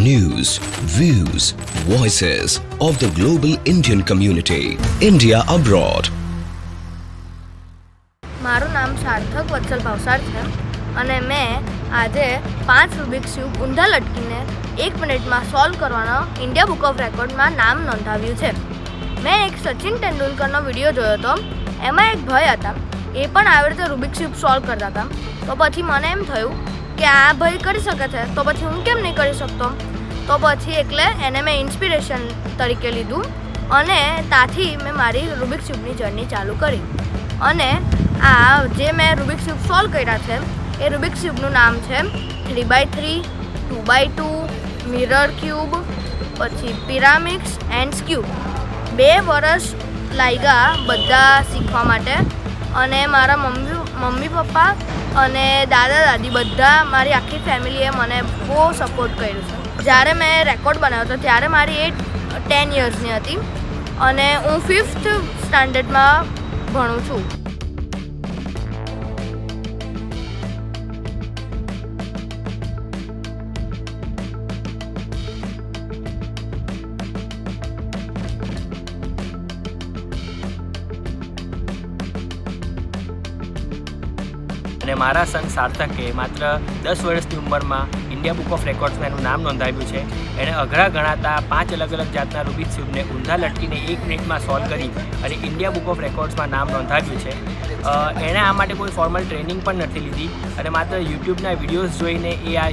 News, views, voices of the global Indian community. India abroad. મારું નામ સાર્થક વત્સલ ભાવસાર છે અને મેં આજે પાંચ રૂબિક્સ ક્યુબ ઊંધા લટકીને એક મિનિટમાં સોલ્વ કરવાનો ઇન્ડિયા બુક ઓફ રેકોર્ડમાં નામ નોંધાવ્યું છે મેં એક સચિન તેંડુલકરનો વીડિયો જોયો હતો એમાં એક ભાઈ હતા એ પણ આવી રીતે રૂબિક્સ ક્યુબ સોલ્વ કરતા હતા તો પછી મને એમ થયું કે આ ભાઈ કરી શકે છે તો પછી હું કેમ નહીં કરી શકતો તો પછી એટલે એને મેં ઇન્સ્પિરેશન તરીકે લીધું અને ત્યાંથી મેં મારી રૂબિક સ્યુબની જર્ની ચાલુ કરી. અને આ જે મેં રૂબિક સ્યુબ સોલ્વ કર્યા છે, એ રૂબિક સ્યુબનું નામ છે three by three two by two mirror cube પછી પિરામિક્સ એન્ડ સ્ક્યુબ બે વર્ષ લાગ્યા બધા શીખવા માટે અને મારા મમ્મી મમ્મી પપ્પા અને દાદા દાદી બધા મારી આખી ફેમિલીએ મને બહુ સપોર્ટ કર્યો છે. જ્યારે મેં રેકોર્ડ બનાવ્યો હતો, ત્યારે મારી એ ટેન યર્સની હતી. અને હું ફિફ્થ સ્ટાન્ડર્ડમાં ભણું છું. અને મારા સન સાર્થકે માત્ર દસ વર્ષની ઉંમરમાં ઇન્ડિયા બુક ઓફ રેકોર્ડ્સમાં એનું નામ નોંધાવ્યું છે. એણે અઘરા ગણાતા પાંચ અલગ અલગ જાતના રૂબિક સ્યુબને ઊંધા લટકીને એક મિનિટમાં સોલ્વ કરી અને ઇન્ડિયા બુક ઓફ રેકોર્ડ્સમાં નામ નોંધાવ્યું છે. એણે આ માટે કોઈ ફોર્મલ ટ્રેનિંગ પણ નથી લીધી અને માત્ર યુટ્યુબના વિડીયોઝ જોઈને એ આ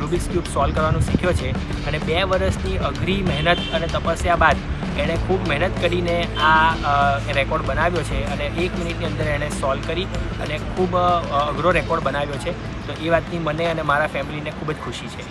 રૂબિક્સ ક્યુબ સોલ્વ કરવાનું શીખ્યો છે અને બે વર્ષની અઘરી મહેનત અને તપસ્યા બાદ એણે ખૂબ મહેનત કરીને આ રેકોર્ડ બનાવ્યો છે અને એક મિનિટની અંદર એણે સોલ્વ કરી અને ખૂબ અઘરો રેકોર્ડ બનાવ્યો છે. તો એ વાતની મને અને મારા ફેમિલીને ખૂબ જ ખુશી છે.